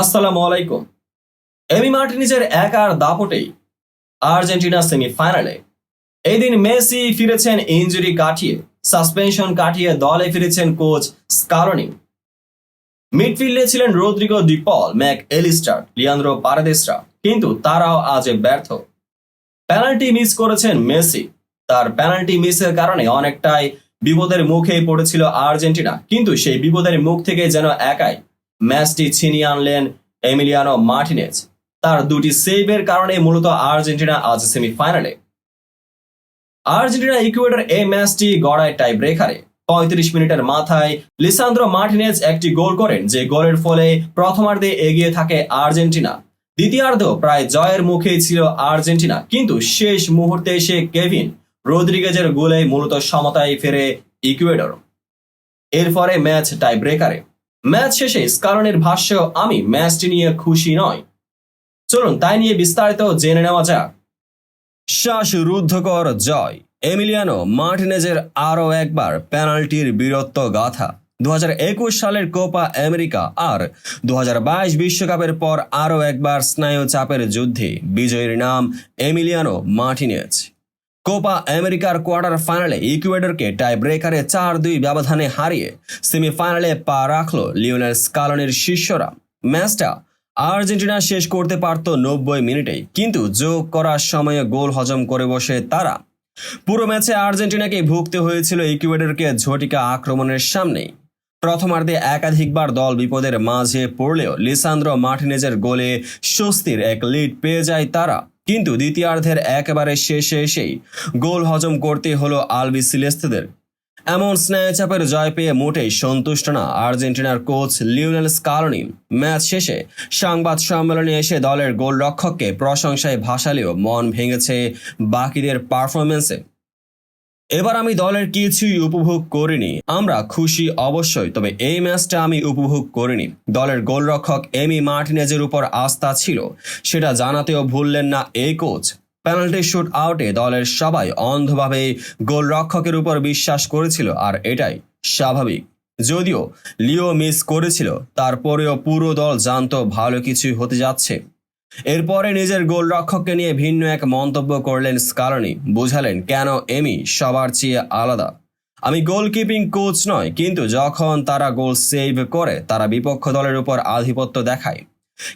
আসসালামু আলাইকুম। এমি মার্টিনিজের একার দাপটেই আর্জেন্টিনা সেমিফাইনালে। এই দিন মেসি ফিরেছেন ইনজুরি কাটিয়ে, সাসপেনশন কাটিয়ে দলে ফিরেছেন কোচ স্কারনি। মিডফিল্ডে ছিলেন Rodrigo De Paul, Mac Allister, Leandro পারাদেসরা, কিন্তু তারাও আজ ব্যর্থ। পেনাল্টি মিস করেছেন মেসি। তার পেনাল্টি মিসের কারণে অনেকটাই বিপদের মুখে পড়েছিল আর্জেন্টিনা, কিন্তু সেই বিপদের মুখ থেকে যেন একাই ম্যাচটি ছিনিয়ে আনলেন এমিলিয়ানো মার্টিনেজ। তার দুটি সেভের কারণে মূলত আর্জেন্টিনা আজ সেমিফাইনালে। আর্জেন্টিনা ইকুয়েডর এই ম্যাচটি গড়ায় টাই ব্রেকারে পঁয়ত্রিশ মিনিটের মাথায় লিসান্দ্রো মার্টিনেজ একটি গোল করেন, যে গোলের ফলে প্রথমার্ধে এগিয়ে থাকে আর্জেন্টিনা। দ্বিতীয়ার্ধ প্রায় জয়ের মুখেই ছিল আর্জেন্টিনা, কিন্তু শেষ মুহূর্তে এসে কেভিন রোদ্রিগেজের গোলে মূলত সমতায় ফেরে ইকুয়েডর। এরপরে ম্যাচ টাই ব্রেকারে ম্যাচ শেষে স্কারনের ভাষ্য, আমি ম্যাচটি নিয়ে খুশি নয় চলুন, তাই নিয়ে বিস্তারিত জেনে নেওয়া যাক। শ্বাসরুদ্ধকর জয়। এমিলিয়ানো মার্টিনেজের আরও একবার পেনাল্টির বীরত্ব গাথা। দু হাজার একুশ সালের কোপা আমেরিকা আর দু বিশ্বকাপের পর আরও একবার স্নায়ু চাপের যুদ্ধে বিজয়ীর নাম এমিলিয়ানো মার্টিনেজ। কোপা আমেরিকার কোয়ার্টার ফাইনালে ইকুয়েডরকে টাই ব্রেকারে চার দুই ব্যবধানে হারিয়ে সেমিফাইনালে পা রাখল লিওনেল স্কালনের শিষ্যরা। ম্যাচটা আর্জেন্টিনা শেষ করতে পারত নব্বই মিনিটেই, কিন্তু যোগ করার সময়ে গোল হজম করে বসে তারা। পুরো ম্যাচে আর্জেন্টিনাকে ভুগতে হয়েছিল ইকুয়েডরকে ঝটিকা আক্রমণের সামনেই। প্রথমার্ধে একাধিকবার দল বিপদের মাঝে পড়লেও লিসান্দ্র মার্টিনেজের গোলে স্বস্তির এক লিড পেয়ে যায় তারা। কিন্তু দ্বিতীয়ার্ধের একেবারে শেষে এসেই গোল হজম করতে হলো আলবি সিলেস্তেদের এমন স্নায়ুচাপের জয় পেয়ে মোটেই সন্তুষ্ট না আর্জেন্টিনার কোচ লিওনেল স্কালনি। ম্যাচ শেষে সংবাদ সম্মেলনে এসে দলের গোলরক্ষককে প্রশংসায় ভাসালেও মন ভেঙেছে বাকিদের পারফরমেন্সে এবার আমি দলের কিছুই উপভোগ করিনি। আমরা খুশি অবশ্যই, তবে এই ম্যাচটা আমি উপভোগ করিনি। দলের গোলরক্ষক এমি মার্টিনেজের উপর আস্থা ছিল, সেটা জানাতেও ভুললেন না এই কোচ। পেনাল্টি শুট আউটে দলের সবাই অন্ধভাবে গোলরক্ষকের উপর বিশ্বাস করেছিল, আর এটাই স্বাভাবিক। যদিও লিও মিস করেছিল, তারপরেও পুরো দল জানতো ভালো কিছু হতে যাচ্ছে। এরপরে নিজের গোলরক্ষককে নিয়ে ভিন্ন এক মন্তব্য করলেন স্কালনি। বুঝালেন, কেন এমি সবার চেয়ে আলাদা? আমি গোলকিপিং কোচ নয়, কিন্তু যখন তারা গোল সেভ করে, তারা বিপক্ষ দলের উপর আধিপত্য দেখায়।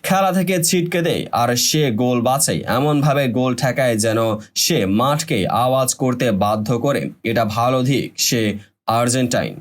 খেলা থেকে ছিটকে দেয়, আর সে গোল বাঁচায়। এমনভাবে গোল ঠেকায় যেন সে মাঠকে আওয়াজ করতে বাধ্য করে। এটা ভালো দিক, সে আর্জেন্টাইন।